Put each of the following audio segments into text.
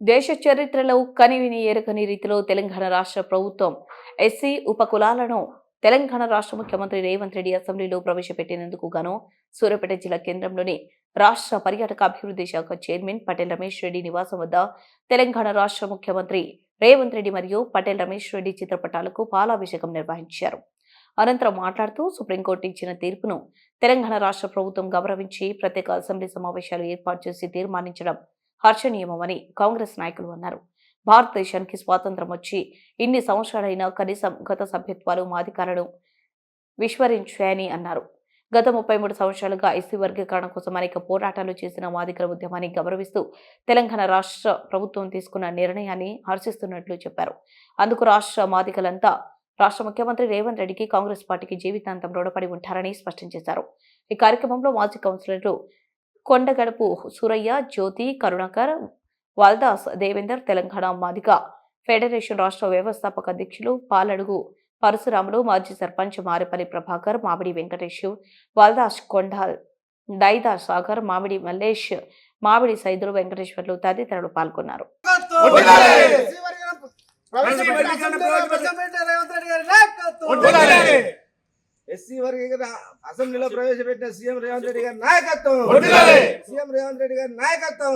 దేశ చరిత్రలో కనివిని ఎరుకని రీతిలో తెలంగాణ రాష్ట్ర ప్రభుత్వం ఎస్సీ ఉపకులాలను తెలంగాణ రాష్ట్ర ముఖ్యమంత్రి రేవంత్ రెడ్డి అసెంబ్లీలో ప్రవేశపెట్టినందుకు గాను సూర్యాపేట జిల్లా కేంద్రంలోని రాష్ట్ర పర్యాటక అభివృద్ధి శాఖ చైర్మన్ పటేల్ రమేష్ రెడ్డి నివాసం వద్ద తెలంగాణ రాష్ట్ర ముఖ్యమంత్రి రేవంత్ రెడ్డి మరియు పటేల్ రమేష్ రెడ్డి చిత్రపటాలకు పాలాభిషేకం నిర్వహించారు. అనంతరం మాట్లాడుతూ సుప్రీంకోర్టు ఇచ్చిన తీర్పును తెలంగాణ రాష్ట్ర ప్రభుత్వం గౌరవించి ప్రత్యేక అసెంబ్లీ సమావేశాలు ఏర్పాటు చేసి తీర్మానించడం హర్షణీయమని కాంగ్రెస్ నాయకులు అన్నారు. భారతదేశానికి స్వాతంత్రం వచ్చి ఇన్ని సంవత్సరాలైనా కనీసం గత సభ్యత్వాలు మాధికారులను విస్మరించాయని అన్నారు. గత ముప్పై మూడు సంవత్సరాలుగా ఎస్సీ వర్గీకరణ కోసం అనేక పోరాటాలు చేసిన మాదికల ఉద్యమాన్ని గౌరవిస్తూ తెలంగాణ రాష్ట్ర ప్రభుత్వం తీసుకున్న నిర్ణయాన్ని హర్షిస్తున్నట్లు చెప్పారు. అందుకు రాష్ట్ర మాదికలంతా రాష్ట్ర ముఖ్యమంత్రి రేవంత్ రెడ్డికి కాంగ్రెస్ పార్టీకి జీవితాంతం రుణపడి ఉంటారని స్పష్టం చేశారు. ఈ కార్యక్రమంలో మాజీ కౌన్సిలర్లు కొండగడపు సూరయ్య జ్యోతి కరుణాకర్ వాల్దాస్ దేవేందర్ తెలంగాణ మాదిగ. ఫెడరేషన్ రాష్ట్ర వ్యవస్థాపక అధ్యక్షులు పాలడుగు పరశురాములు మాజీ సర్పంచ్ మారేపల్లి ప్రభాకర్ మామిడి వెంకటేష్ వాల్దాస్ కొండాల్ దైదా సాగర్ మామిడి మల్లేష్ మామిడి సైదులు వెంకటేశ్వర్లు తదితరులు పాల్గొన్నారు. ఎస్సీ వర్గీకరణ అసెంబ్లీలో ప్రవేశపెట్టిన సీఎం రేవంత్ రెడ్డి గారి నాయకత్వం. సీఎం రేవంత్ రెడ్డి గారి నాయకత్వం.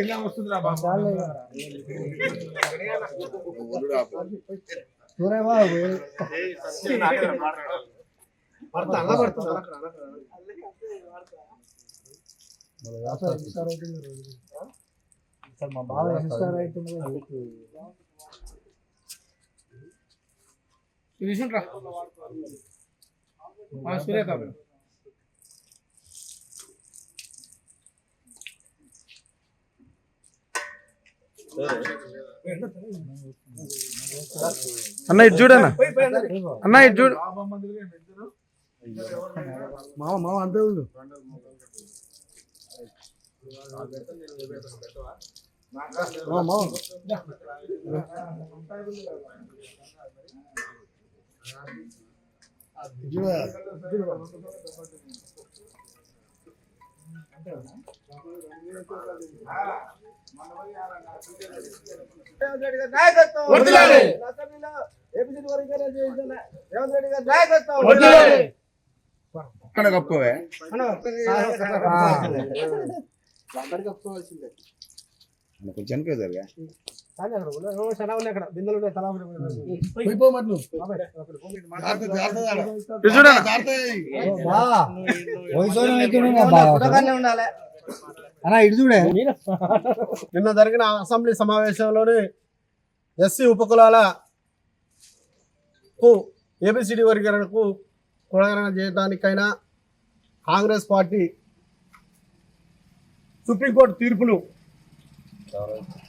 ఇలా వస్తుందిరా బాబు. మా బావ ఇన్స్టార్ అవుతుంది ఇది చూడరా సూర్యత అన్న ఇటు చూడన్న. అన్న ఇటు చూడు. మామ మామ అంతే ఉండు. మామ నాయకత్వం వర్గీకరణ చేసిన రేవంత్ రెడ్డి గారి నాయకత్వం అక్కడ కప్పుకోవే కొంచెం నిన్న జరిగిన అసెంబ్లీ సమావేశంలోని ఎస్సీ ఉపకులాలకు ఏబిసిడి వర్గీకరణకు కులగణన చేయడానికైనా కాంగ్రెస్ పార్టీ సుప్రీంకోర్టు తీర్పును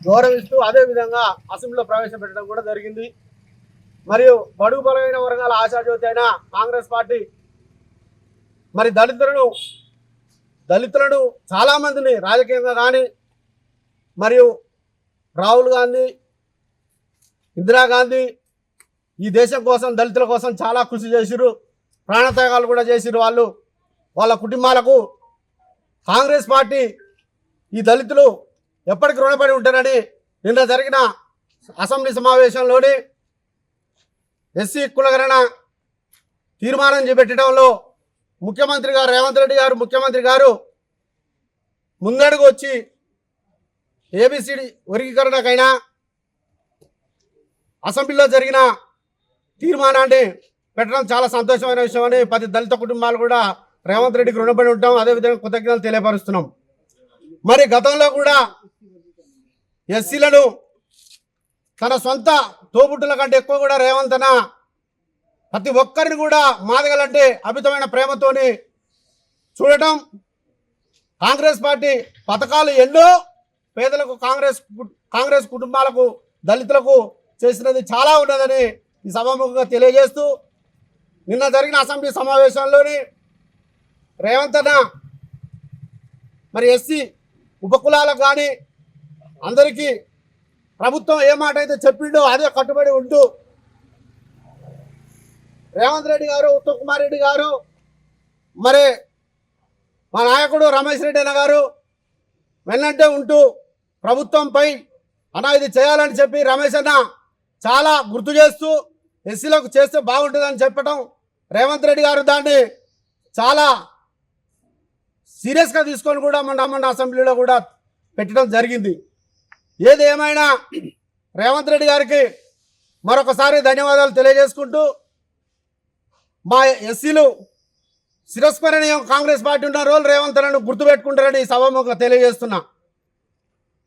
గౌరవిస్తూ అదేవిధంగా అసెంబ్లీలో ప్రవేశపెట్టడం కూడా జరిగింది. మరియు బడుగు బలమైన వర్గాల ఆశాజ్యోతి అయిన కాంగ్రెస్ పార్టీ మరి దళితులను దళితులను చాలామందిని రాజకీయంగా కానీ మరియు రాహుల్ గాంధీ ఇందిరాగాంధీ ఈ దేశం కోసం దళితుల కోసం చాలా కృషి చేసిరు ప్రాణత్యాగాలు కూడా చేసిన వాళ్ళు. వాళ్ళ కుటుంబాలకు కాంగ్రెస్ పార్టీ ఈ దళితులు ఎప్పటికి రుణపడి ఉంటారని నిన్న జరిగిన అసెంబ్లీ సమావేశంలోని ఎస్సీ కులగణన తీర్మానం చేపెట్టడంలో ముఖ్యమంత్రి గారు రేవంత్ రెడ్డి గారు ముఖ్యమంత్రి గారు ముందడుగు వచ్చి ఏబిసిడి వర్గీకరణకైనా అసెంబ్లీలో జరిగిన తీర్మానాన్ని పెట్టడం చాలా సంతోషమైన విషయం అని పది దళిత కుటుంబాలు కూడా రేవంత్ రెడ్డికి రుణపడి ఉంటాం. అదేవిధంగా కృతజ్ఞతలు తెలియపరుస్తున్నాం. మరి గతంలో కూడా ఎస్సీలను తన సొంత తోబుట్టుల కంటే ఎక్కువ కూడా రేవంత్ అన్న ప్రతి ఒక్కరిని కూడా మాదగలంటే అమితమైన ప్రేమతోని చూడటం కాంగ్రెస్ పార్టీ పథకాలు ఎన్నో పేదలకు కాంగ్రెస్ కాంగ్రెస్ కుటుంబాలకు దళితులకు చేసినది చాలా ఉన్నదని ఈ సభాముఖంగా తెలియజేస్తూ నిన్న జరిగిన అసెంబ్లీ సమావేశంలోని రేవంత్ అన్న మరి ఎస్సీ ఉపకులాలకు కానీ అందరికీ ప్రభుత్వం ఏ మాట అయితే చెప్పిండో అదే కట్టుబడి ఉంటూ రేవంత్ రెడ్డి గారు ఉత్తమ్ కుమార్ రెడ్డి గారు మరి మా నాయకుడు రమేష్ రెడ్డి అన్న గారు వెన్నంటే ఉంటూ ప్రభుత్వంపై అన్న ఇది చేయాలని చెప్పి రమేష్ అన్న చాలా గుర్తు చేస్తూ ఎస్సీలకు చేస్తే బాగుంటుందని చెప్పడం రేవంత్ రెడ్డి గారు దాన్ని చాలా సీరియస్గా తీసుకొని కూడా మన మన అసెంబ్లీలో కూడా పెట్టడం జరిగింది. ఏది ఏమైనా రేవంత్ రెడ్డి గారికి మరొకసారి ధన్యవాదాలు తెలియజేసుకుంటూ మా ఎస్సీలు శిరస్మరణీయం కాంగ్రెస్ పార్టీ ఉన్న రోజులు రేవంత్ రెడ్డి గుర్తుపెట్టుకుంటారని ఈ తెలియజేస్తున్నా.